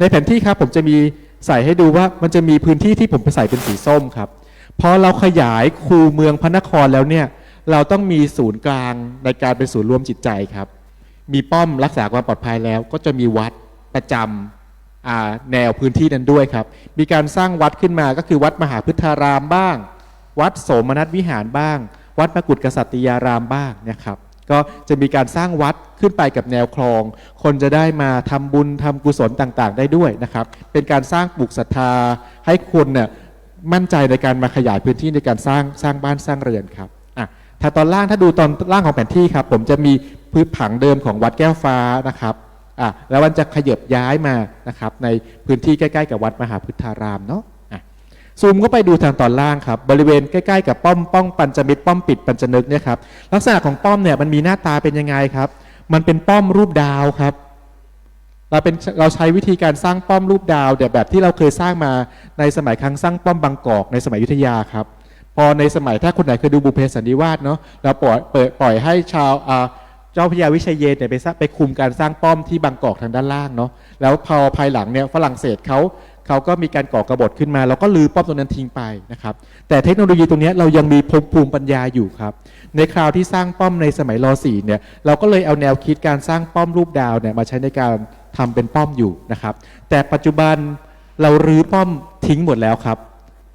ในแผนที่ครับผมจะมีใส่ให้ดูว่ามันจะมีพื้นที่ที่ผมไปใส่เป็นสีส้มครับพอเราขยายคูเมืองพระนครแล้วเนี่ยเราต้องมีศูนย์กลางในการเป็นศูนย์รวมจิตใจครับ มีป้อมรักษาความปลอดภัยแล้ว ก็จะมีวัดประจำแนวพื้นที่นั้นด้วยครับ มีการสร้างวัดขึ้นมาก็คือวัดมหาพฤทธารามบ้าง วัดโสมนัสวิหารบ้าง วัดมกุฏกษัตริยารามบ้างนะครับ ก็จะมีการสร้างวัดขึ้นไปกับแนวคลอง คนจะได้มาทำบุญทำกุศลต่างๆ ได้ด้วยนะครับ เป็นการสร้างปลูกศรัทธาให้คนเนี่ยมั่นใจในการมาขยายพื้นที่ในการสร้างสร้างบ้านสร้างเรือนครับอะถ้าตอนล่างถ้าดูตอนล่างของแผนที่ครับ ผมจะมีพื้นผังเดิมของวัดแก้วฟ้านะครับอะแล้วมันจะขยับย้ายมานะครับในพื้นที่ใกล้ ๆ กับวัดมหาพุทธารามเนาะ ซูมเข้าไปดูทางตอนล่างครับบริเวณใกล้ๆกับป้อมป้องปัญจมิตรป้อมปิดปัญจนึกเนี่ยครับลักษณะของป้อมเนี่ยมันมีหน้าตาเป็นยังไงครับ มันเป็นป้อมรูปดาวครับ เราเป็นเราใช้วิธีการสร้างป้อมรูปดาวเดี๋ยวแบบที่เราเคยสร้างมาในสมัยครั้งสร้างป้อมบางกอกในสมัยยุทธยาครับพอในสมัยถ้าคนไหนเคยดูบุเพสันนิวาสเนาะเราปล่อยเปิดปล่อยให้ชาวอ่าเจ้าพระยาวิชัยเยนเนี่ยไปไปคุมการสร้างป้อมที่บางกอกทางด้านล่างเนาะแล้วพอภายหลังเนี่ยฝรั่งเศสเขา เขาก็มีการก่อกระบฏขึ้นมา แล้วก็ลือป้อมตรงนั้นทิ้งไปนะครับ แต่เทคโนโลยีตรงนี้เรายังมีภูมิปัญญาอยู่ครับ ในคราวที่สร้างป้อมในสมัยรอสีเนี่ยเราก็เลยเอาแนวคิดการสร้างป้อมรูปดาวเนี่ยมาใช้ในการทำเป็นป้อมอยู่นะครับ แต่ปัจจุบันเรารื้อป้อมทิ้งหมดแล้วครับ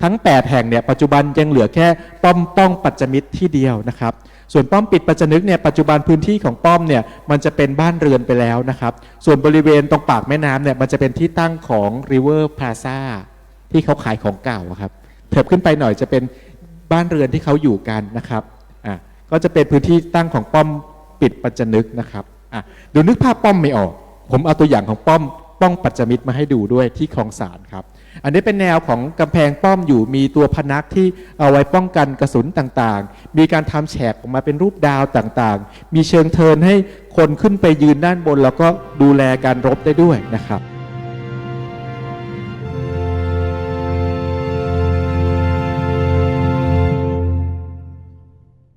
ทั้ง 8 แห่งเนี่ยปัจจุบันยังเหลือแค่ป้อมป้องปัจจมิตรที่เดียวนะครับ ส่วนป้อมปิดปัจจนึกเนี่ยปัจจุบันพื้นที่ของป้อมเนี่ยมันจะเป็นบ้านเรือนไปแล้วนะครับ ส่วนบริเวณตรงปากแม่น้ำเนี่ยมันจะเป็นที่ตั้งของ River Plaza ที่เขาขายของเก่าครับเถิบขึ้นไปหน่อยจะเป็นบ้านเรือนที่เขาอยู่กันนะครับอะก็จะเป็นพื้นที่ตั้งของป้อมปิดปัจจนึกนะครับอะดูนึกภาพป้อมไม่ออก ผมเอาตัวอย่างของป้อมป้องปัจจมิตรมาให้ดูด้วยที่คลองสารครับ อันนี้เป็นแนวของกำแพงป้อมอยู่มีตัวพนักที่เอาไว้ป้องกันกระสุนต่างๆ มีการทำแฉกออกมาเป็นรูปดาวต่างๆ มีเชิงเทินให้คนขึ้นไปยืนด้านบน แล้วก็ดูแลการรบได้ด้วยนะครับ